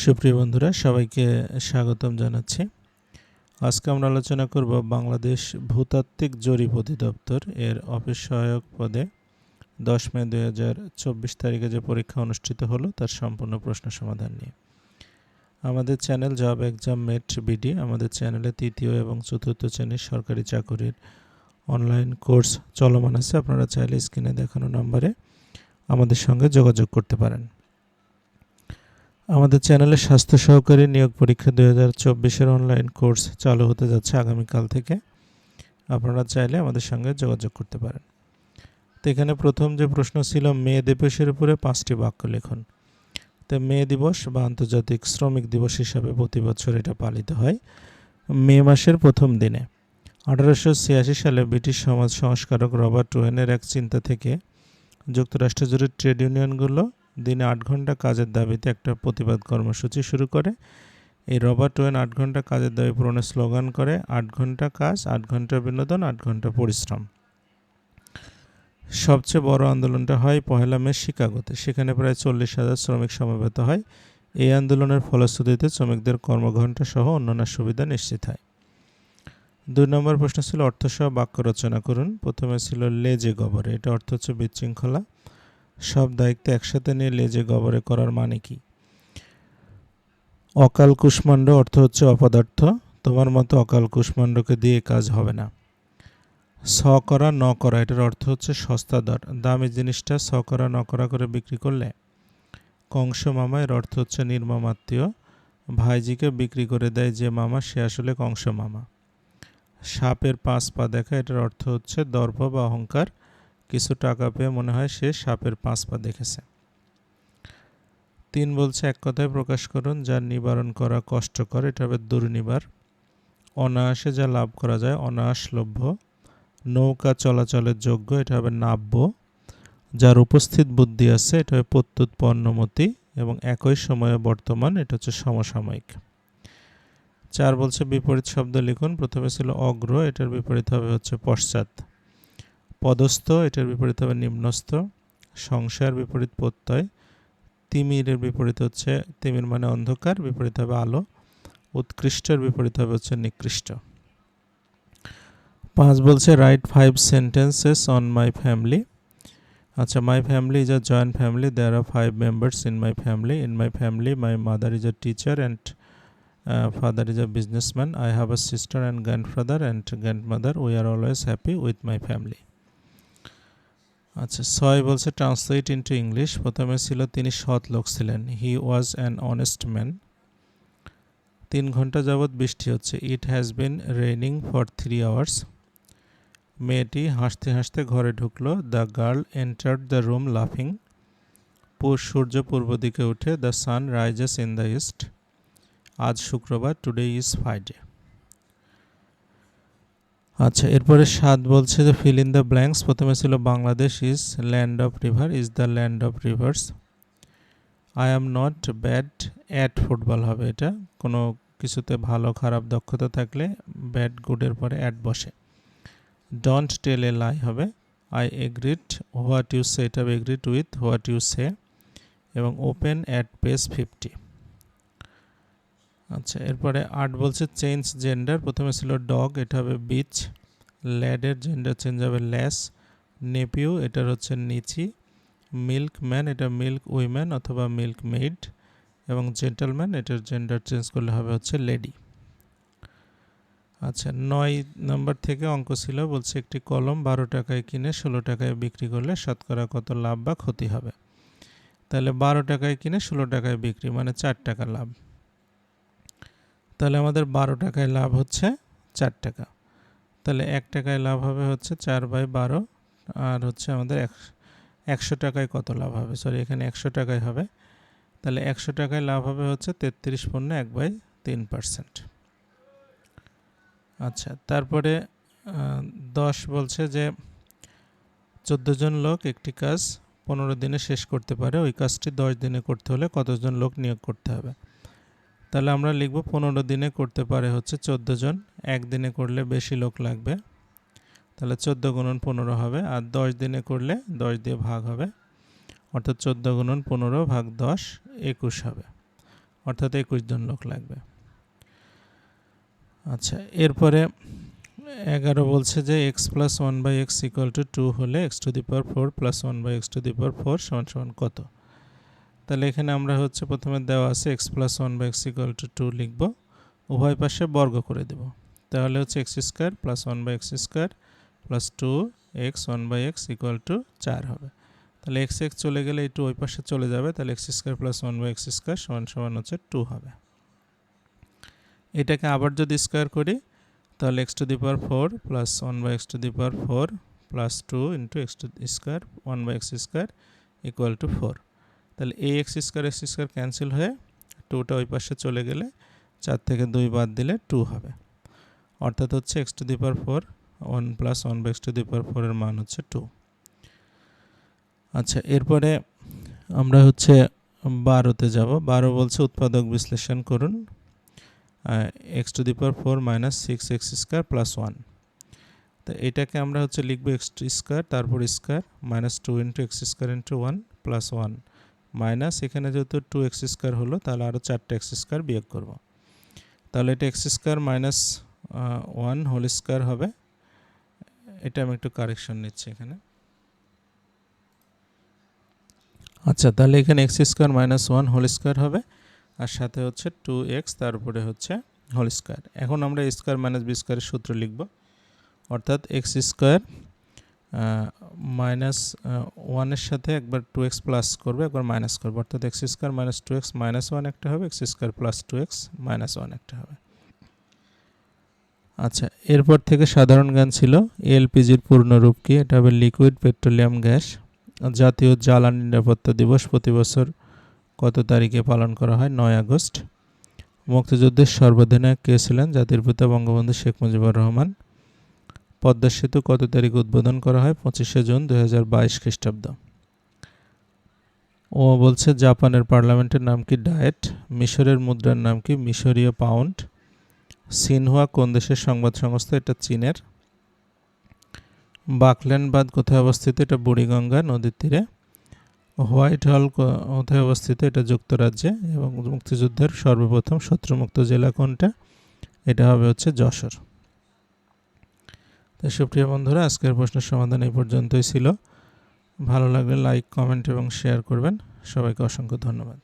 সুপ্রিয় বন্ধুরা, সবাইকে স্বাগতম জানাচ্ছি। আজকে আমরা আলোচনা করব বাংলাদেশ ভূতাত্ত্বিক জরিপ অধিদপ্তর এর অফিস সহায়ক পদে। দশ মে দুই হাজার চব্বিশ তারিখে যে পরীক্ষা অনুষ্ঠিত হলো, তার সম্পূর্ণ প্রশ্ন সমাধান নিয়ে। আমাদের channel job exam mate BD, আমাদের চ্যানেলে তৃতীয় এবং চতুর্থ শ্রেণির সরকারি চাকরির অনলাইন কোর্স চলমান আছে। আপনারা চাইলে স্ক্রিনে দেখানো নম্বরে আমাদের সঙ্গে যোগাযোগ করতে পারেন। আমাদের চ্যানেলে স্বাস্থ্য সহকারী নিয়োগ পরীক্ষা দুই হাজার চব্বিশের অনলাইন কোর্স চালু হতে যাচ্ছে আগামীকাল থেকে। আপনারা চাইলে আমাদের সঙ্গে যোগাযোগ করতে পারেন। তো এখানে প্রথম যে প্রশ্ন ছিল, মে দিবসের উপরে পাঁচটি বাক্য লিখুন। তো মে দিবস বা আন্তর্জাতিক শ্রমিক দিবস হিসাবে প্রতি বছর এটা পালিত হয় মে মাসের প্রথম দিনে। আঠারোশো ছিয়াশি সালে ব্রিটিশ সমাজ সংস্কারক রবার্ট ওয়েনের এক চিন্তা থেকে যুক্তরাষ্ট্র জুড়ে ট্রেড ইউনিয়নগুলো দিনে আট ঘণ্টা কাজের দাবিতে একটা প্রতিবাদ কর্মসূচি শুরু করে। এই রবার্ট ওয়েন আট ঘণ্টা কাজের দাবি পূরণের স্লোগান করে, আট ঘণ্টা কাজ, আট ঘণ্টা বিনোদন, আট ঘণ্টা পরিশ্রম। সবচেয়ে বড় আন্দোলনটা হয় পহেলা মে শিকাগোতে। সেখানে প্রায় চল্লিশ হাজার শ্রমিক সমবেত হয়। এই আন্দোলনের ফলশ্রুতিতে শ্রমিকদের কর্মঘণ্টা সহ অন্যান্য সুবিধা নিশ্চিত হয়। দুই নম্বর প্রশ্ন ছিল অর্থসহ বাক্য রচনা করুন। প্রথমে ছিল লেজে গবরে। এটা অর্থ হচ্ছে বিশৃঙ্খলা। সব দায়িত্ব একসাথে নিয়ে লেজে গবরে করার মানে কি? অকাল কুষ্মাণ্ড অর্থ হচ্ছে অপদার্থ। তোমার মতো অকাল কুষ্মাণ্ডকে দিয়ে কাজ হবে না। স করা, ন করা, এটার অর্থ হচ্ছে সস্তা দর। দামি জিনিসটা স করা, ন করা করে বিক্রি করলে? কংস মামা, এর অর্থ হচ্ছে নির্মম আত্মীয়। ভাইজিকে বিক্রি করে দেয় যে মামা, সে আসলে কংস মামা। সাপের পাঁচ পা দেখা, এটার অর্থ হচ্ছে দর্প বা অহংকার। কিছু টাকা পেয়ে মনে হয় সে সাপের পাঁচ পা দেখেছে। তিন বলছে, এক কথায় প্রকাশ করুন, যা নিবারণ করা কষ্টকর, এটা হবে দুর্নিবার। অনায়াসে যা লাভ করা যায় অনায়াসলভ্য নৌকা চলাচলের যোগ্য, এটা হবে নাব্য। যার উপস্থিত বুদ্ধি আছে, এটা হবে প্রত্যুৎপন্নমতি এবং একই সময়ে বর্তমান, এটা হচ্ছে সমসাময়িক। চার বলছে, বিপরীত শব্দ লিখুন, প্রথমে ছিল অগ্র, এটার বিপরীত হবে হচ্ছে পশ্চাৎ। পদস্থ, এটার বিপরীত হবে নিম্নস্থ সংসার বিপরীত প্রত্যয়, তিমিরের বিপরীত হচ্ছে, তিমির মানে অন্ধকার, বিপরীত হবে আলো, উৎকৃষ্টের বিপরীত হবে হচ্ছে নিকৃষ্ট। পাঁচ বলছে write five sentences on my family আচ্ছা my family is a joint family there are five members in my family in my family my mother is a teacher and father is a businessman I have a sister and grandfather and grandmother we are always happy with my family আচ্ছা ছয় বলছে translate into English প্রথমে ছিল, তিনি সৎ লোক ছিলেন। He was an honest man তিন ঘণ্টা যাবৎ বৃষ্টি হচ্ছে। It has been raining for three hours মেয়েটি হাসতে হাসতে ঘরে ঢুকলো। The girl entered the room লাফিং সূর্য পূর্ব দিকে উঠে the sun rises in the east আজ শুক্রবার টুডে ইজ ফ্রাইডে আচ্ছা এরপরে সাত বলছে যে ফিল ইন দ্য ব্ল্যাঙ্কস প্রথমে ছিল Bangladesh is land of river is the land of rivers I am not bad at football হবে এটা। কোনো কিছুতে ভালো, খারাপ দক্ষতা থাকলে ব্যাড গুডের পরে অ্যাড বসে। ডোন্ট টেল এ লাই হবে। I agreed what you say এটা agreed with what you say এবং ওপেন অ্যাট পেজ ফিফটি আচ্ছা এরপরে আট বলছে চেঞ্জ জেন্ডার প্রথমে ছিল ডগ এটা হবে বিচ ল্যাডের জেন্ডার চেঞ্জ হবে ল্যাস নেপিউ এটার হচ্ছে নিচি মিল্ক ম্যান এটা মিল্ক উইম্যান অথবা মিল্ক মেড এবং জেন্টালম্যান এটার জেন্ডার চেঞ্জ করলে হবে হচ্ছে লেডি আচ্ছা নয় নম্বর থেকে অঙ্ক ছিল, বলছে একটি কলম বারো টাকায় কিনে ষোলো টাকায় বিক্রি করলে শতকরা কত লাভ বা ক্ষতি হবে? তাহলে বারো টাকায় কিনে ষোলো টাকায় বিক্রি মানে চার টাকা লাভ। তাহলে আমাদের বারো টাকায় লাভ হচ্ছে চার টাকা। তাহলে এক টাকায় লাভ হবে হচ্ছে চার বাই বারো, আর হচ্ছে আমাদের একশো টাকায় কত লাভ হবে? সরি এখানে একশো টাকায় হবে। তাহলে একশো টাকায় লাভ হবে হচ্ছে তেত্রিশ পণ্য এক বাই তিন পার্সেন্ট। আচ্ছা তারপরে দশ বলছে যে চোদ্দ জন লোক একটি কাজ পনেরো দিনে শেষ করতে পারে। ওই কাজটি দশ দিনে করতে হলে কতজন লোক নিয়োগ করতে হবে? তাহলে আমরা লিখব পনেরো দিনে করতে পারে হচ্ছে চোদ্দ জন। একদিনে করলে বেশি লোক লাগবে। তাহলে চোদ্দ গুণন পনেরো হবে, আর দশ দিনে করলে দশ দিয়ে ভাগ হবে। অর্থাৎ চোদ্দ গুণন পনেরো ভাগ দশ, একুশ হবে। অর্থাৎ একুশ জন লোক লাগবে। আচ্ছা এরপরে এগারো বলছে যে X plus one by X equal to two হলে X to the power four plus one by X to the power four সমান সমান কত? তাহলে এখানে আমরা হচ্ছে প্রথমে দেওয়া আছে X plus one by X equal to two লিখব। উভয় পাশে বর্গ করে দেব। তাহলে হচ্ছে X square plus one by X square plus two X one by X equal to চার হবে। তাহলে এক্স এক্স চলে গেলে এই টু ওই পাশে চলে যাবে। তাহলে X square plus one by X square সমান সমান হচ্ছে টু হবে। এটাকে আবার যদি স্কোয়ার করি, তাহলে X to the power four plus one by X to the power four plus two into X two square one by X square equal to four তাহলে এ X square X square cancel হয়ে টুটা ওই পাশে চলে গেলে চার থেকে দুই বাদ দিলে টু হবে। অর্থাৎ হচ্ছে X to the power four one plus one by X to the power ফোরের মান হচ্ছে টু আচ্ছা এরপরে আমরা হচ্ছে বারোতে যাব। বারো বলছে উৎপাদক বিশ্লেষণ করুন। X to the power four minus six X square plus one তো এটাকে আমরা হচ্ছে লিখব এক্স স্কোয়ার তারপর square minus two into X square into one plus one minus এখানে যেহেতু টু এক্স স্কোয়ার হলো, তাহলে আরও চারটে এক্স স্কোয়ার বিয়োগ করব। তাহলে এটা X square minus one whole square হবে। এটা আমি একটু কারেকশন নিচ্ছি এখানে। আচ্ছা তাহলে এখানে X square minus one whole square হবে, আর সাথে হচ্ছে টু এক্স তারপরে হচ্ছে হোল স্কোয়ার এখন আমরা স্কোয়ার মাইনাস বি স্কোয়ারের সূত্র লিখব। অর্থাৎ এক্স স্কোয়ার মাইনাস ওয়ানের সাথে একবার টু এক্স প্লাস করবে, একবার মাইনাস করবে। অর্থাৎ X square minus two X minus one একটা হবে X square plus two X minus one একটা হবে। আচ্ছা এরপর থেকে সাধারণ জ্ঞান ছিল এলপিজির পূর্ণরূপ কি? এটা হবে লিকুইড পেট্রোলিয়াম গ্যাস জাতীয় জ্বালানি নিরাপত্তা দিবস প্রতি বছর কত তারিখে পালন করা হয়? নয় আগস্ট। মুক্তিযুদ্ধের সর্বাধিনায়ক কে ছিলেন? জাতির পিতা বঙ্গবন্ধু শেখ মুজিবুর রহমান। পদ্মা সেতু কত তারিখ উদ্বোধন করা হয়? পঁচিশে জুন দু হাজার বাইশ খ্রিস্টাব্দ। ও বলছে, জাপানের পার্লামেন্টের নাম কি ডায়েট? মিশরের মুদ্রার নাম কি মিশরীয় পাউন্ড? সিনহুয়া কোন দেশের সংবাদ সংস্থা? এটা চীনের। বাকল্যান্ড বাঁধ কোথায় অবস্থিত? এটা বুড়িগঙ্গা নদীর তীরে। হোয়াইট হল কোথায় অবস্থিত? এটা যুক্তরাজ্যে। এবং মুক্তিযুদ্ধের সর্বপ্রথম শত্রুমুক্ত জেলা কোনটা? এটা হবে হচ্ছে যশোর। তো সুপ্রিয় বন্ধুরা, আজকের প্রশ্নের সমাধান এই পর্যন্তই ছিল। ভালো লাগলে লাইক কমেন্ট এবং শেয়ার করবেন। সবাইকে অসংখ্য ধন্যবাদ।